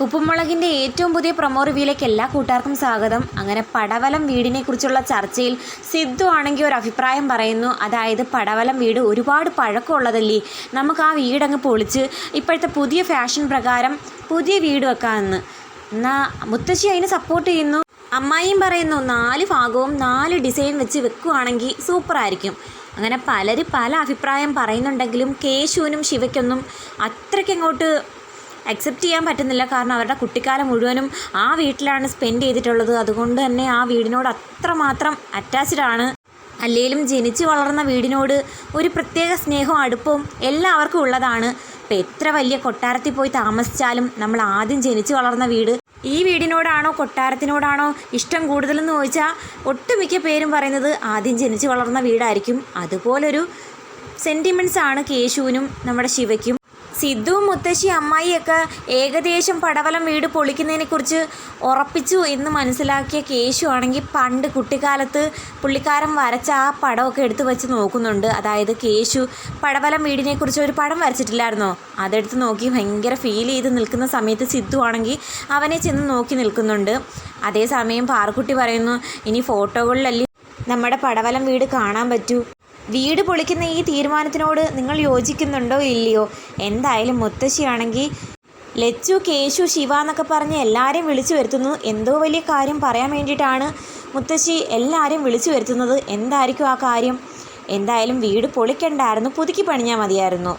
ഉപ്പുമുളകിന്റെ ഏറ്റവും പുതിയ പ്രൊമോ റിവ്യൂയിലേക്ക് എല്ലാ കൂട്ടുകാർക്കും സ്വാഗതം. അങ്ങനെ പടവലം വീടിനെ കുറിച്ചുള്ള ചർച്ചയിൽ സിദ്ധു ആണെങ്കിൽ ഒരു അഭിപ്രായം പറയുന്നു. അതായത് പടവലം വീട് ഒരുപാട് പഴക്കമുള്ളതല്ലേ? നമുക്ക് ആ വീടങ്ങ് പൊളിച്ച് ഇപ്പോഴത്തെ പുതിയ ഫാഷൻ പ്രകാരം പുതിയ വീട് വെക്കാമെന്ന്. എന്നാൽ മുത്തശ്ശി അതിന് സപ്പോർട്ട് ചെയ്യുന്നു. അമ്മായിയും പറയുന്നു നാല് ഭാഗവും നാല് ഡിസൈൻ വെച്ച് വെക്കുവാണെങ്കിൽ സൂപ്പറായിരിക്കും. അങ്ങനെ പലർ പല അഭിപ്രായം പറയുന്നുണ്ടെങ്കിലും കേശുവിനും ശിവയ്ക്കൊന്നും അത്രയ്ക്കങ്ങോട്ട് അക്സെപ്റ്റ് ചെയ്യാൻ പറ്റുന്നില്ല. കാരണം അവരുടെ കുട്ടിക്കാലം മുഴുവനും ആ വീട്ടിലാണ് സ്പെൻഡ് ചെയ്തിട്ടുള്ളത്. അതുകൊണ്ട് തന്നെ ആ വീടിനോട് അത്രമാത്രം അറ്റാച്ച്ഡ് ആണ്. അല്ലെങ്കിലും ജനിച്ചു വളർന്ന വീടിനോട് ഒരു പ്രത്യേക സ്നേഹവും അടുപ്പവും എല്ലാവർക്കും ഉള്ളതാണ്. ഇപ്പം എത്ര വലിയ കൊട്ടാരത്തിൽ പോയി താമസിച്ചാലും നമ്മൾ ആദ്യം ജനിച്ചു വളർന്ന വീട് ഈ വീടിനോടാണോ കൊട്ടാരത്തിനോടാണോ ഇഷ്ടം കൂടുതലെന്ന് ചോദിച്ചാൽ ഒട്ടുമിക്ക പേരും പറയുന്നത് ആദ്യം ജനിച്ചു വളർന്ന വീടായിരിക്കും. അതുപോലൊരു സെന്റിമെന്റ്സ് ആണ് കേശുവിനും നമ്മുടെ ശിവയ്ക്കും. സിദ്ധുവും മുത്തശ്ശി അമ്മായിയൊക്കെ ഏകദേശം പടവലം വീട് പൊളിക്കുന്നതിനെക്കുറിച്ച് ഉറപ്പിച്ചു എന്ന് മനസ്സിലാക്കിയ കേശു ആണെങ്കിൽ പണ്ട് കുട്ടിക്കാലത്ത് പുള്ളിക്കാരൻ വരച്ച ആ പടമൊക്കെ എടുത്തു വെച്ച് നോക്കുന്നുണ്ട്. അതായത് കേശു പടവലം വീടിനെക്കുറിച്ച് ഒരു പടം വരച്ചിട്ടില്ലായിരുന്നോ? അതെടുത്ത് നോക്കി ഭയങ്കര ഫീൽ ചെയ്ത് നിൽക്കുന്ന സമയത്ത് സിദ്ധു ആണെങ്കിൽ അവനെ ചെന്ന് നോക്കി നിൽക്കുന്നുണ്ട്. അതേസമയം പാറക്കുട്ടി പറയുന്നു ഇനി ഫോട്ടോകളിലല്ലേ നമ്മുടെ പടവലം വീട് കാണാൻ പറ്റൂ. വീട് പൊളിക്കുന്ന ഈ തീരുമാനത്തിനോട് നിങ്ങൾ യോജിക്കുന്നുണ്ടോ ഇല്ലയോ? എന്തായാലും മുത്തശ്ശിയാണെങ്കിൽ ലച്ചു കേശു ശിവ എന്നൊക്കെ പറഞ്ഞ് എല്ലാവരെയും വിളിച്ചു വരുത്തുന്നു. എന്തോ വലിയ കാര്യം പറയാൻ വേണ്ടിയിട്ടാണ് മുത്തശ്ശി എല്ലാവരെയും വിളിച്ചു വരുത്തുന്നത്. എന്തായിരിക്കും ആ കാര്യം? എന്തായാലും വീട് പൊളിക്കണ്ടായിരുന്നു. പുതുക്കി പണിഞ്ഞാൽ മതിയായിരുന്നു.